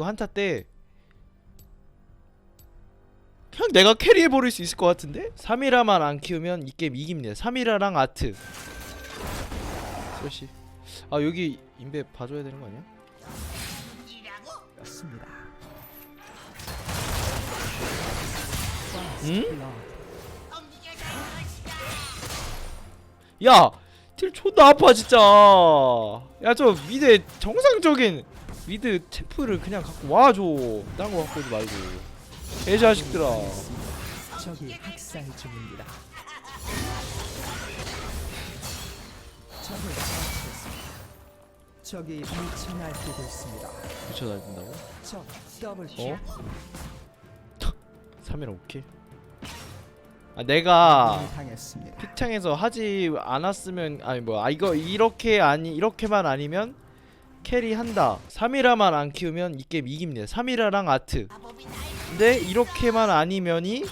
이거 한타 때 그냥 내가 캐리해버릴 수 있을 것 같은데? 3이라만 안 키우면 이 게임 이깁니다 3이라랑 아트 쓰레쉬 아 여기 인베 봐줘야 되는 거 아니야? 였습니다. 응? 야! 딜 존나 아파 진짜 야 저 미드 정상적인 미드 체프를 그냥 갖고 와줘 딴 거 갖고 오지 말고 개자식들아 적이 학살 중입니다. 적을 처치했습니다. 적이 미쳐 날뛰고 있습니다. 미쳐 날린다고? 적 더블 킬. 어? 3이라 오케이 아 내가 당했습니다. 픽창에서 하지 않았으면 아니 뭐아 이거 이렇게 아니 이렇게만 아니면 캐리 한다. 3이라만 안 키우면 이 게임 이깁니다. 3이라랑 아트. 근데 이렇게만 아니면이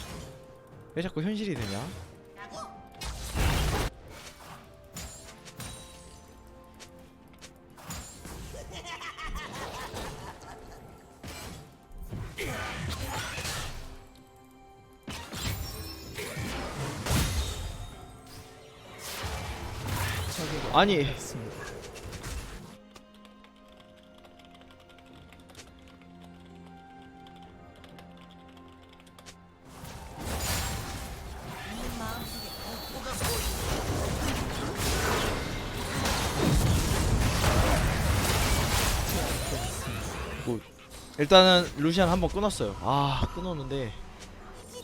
왜 자꾸 현실이 되냐? 아니. 일단은 루시안 한번 끊었어요 아 끊었는데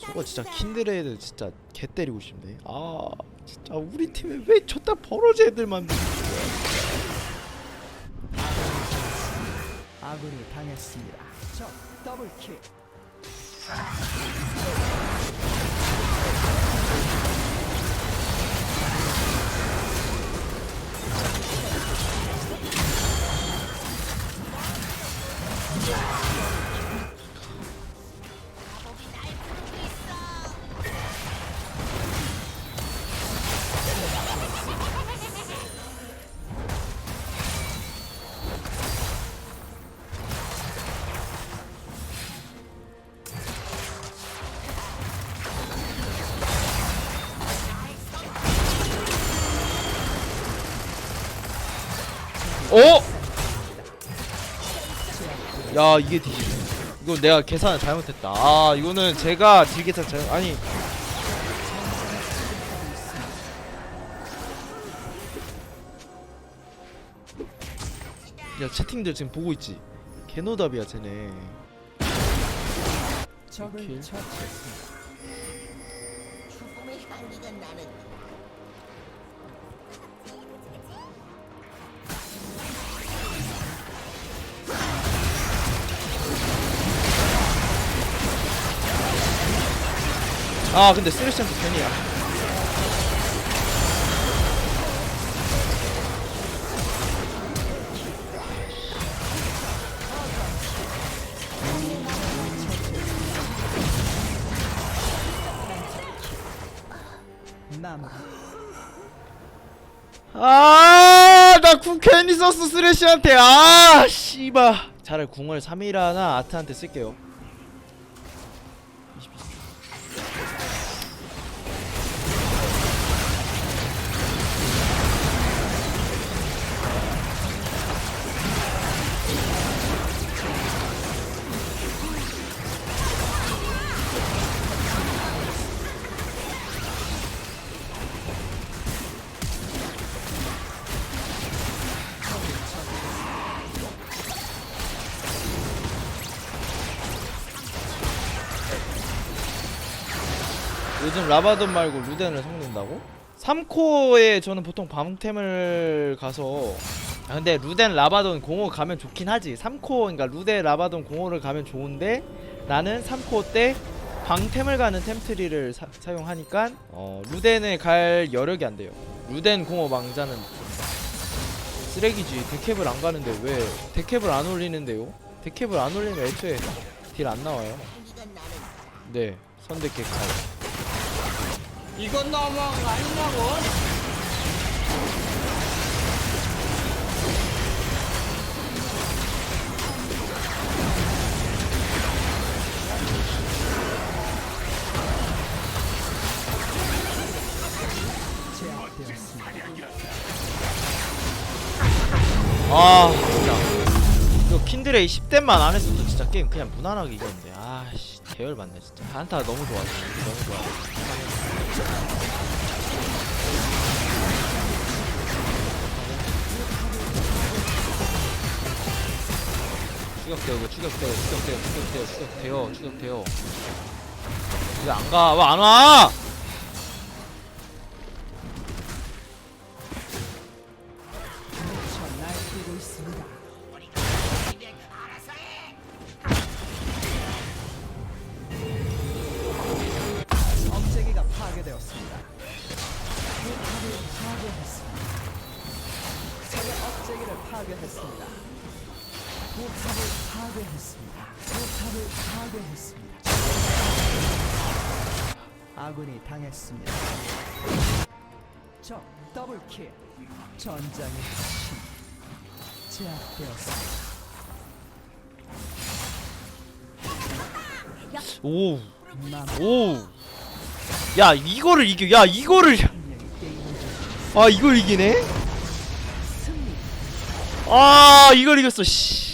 저거 진짜 킨드레드 진짜 개 때리고 싶네 아 진짜 우리 팀에 왜 저따 버러지 애들만 아군이 당했습니다. 적 더블 킬. 어? 야 이게 이거 내가 계산을 잘못했다. 아 이거는 제가 딜 계산 잘 아니. 야 채팅들 지금 보고 있지? 개노답이야 쟤네. 킬. 아 근데 쓰레쉬한테 편이야. 마무리. 아나 궁 괜히 썼어 쓰레쉬한테. 아 씨바 차라리 궁을 3이라나 아트한테 쓸게요 요즘 라바돈 말고 루덴을 섞는다고? 3코에 저는 보통 방템을 가서 아 근데 루덴 라바돈 공호 가면 좋긴 하지. 3코 그러니까 루덴 라바돈 공호를 가면 좋은데 나는 3코 때 방템을 가는 템트리를 사, 사용하니까 어 루덴을 갈 여력이 안 돼요. 루덴 공호 망자는 쓰레기지. 데캡을 안 가는데 왜? 데캡을 안 올리는데요? 데캡을 안 올리면 애초에 딜 안 나와요. 네 선대 객칼 이건 너무한 거 아니냐고? 아 진짜. 이거 킨드레이 10댐만 안 했어도 진짜 게임 그냥 무난하게 이겼는데. 아씨 대열 받네 진짜. 한타 너무 좋아 너무 좋아 이거 추격돼요 추격돼요 추격돼요 추격돼요 추격돼요 왜왜 날뛰고 있습니다. 억제기가 파괴되었습니다. 포탑을 파괴했습니다. 적의 억제기를 파괴했습니다. 포탑을 파괴했습니다. 포탑을 파괴했습니다. 아군이 당했습니다. 적 더블킬. 전장의 힘 제압되었습니다. 오남 오. 야 이거를 이겨 야 이거를 아 이걸 이기네. 아 이걸 이겼어 씨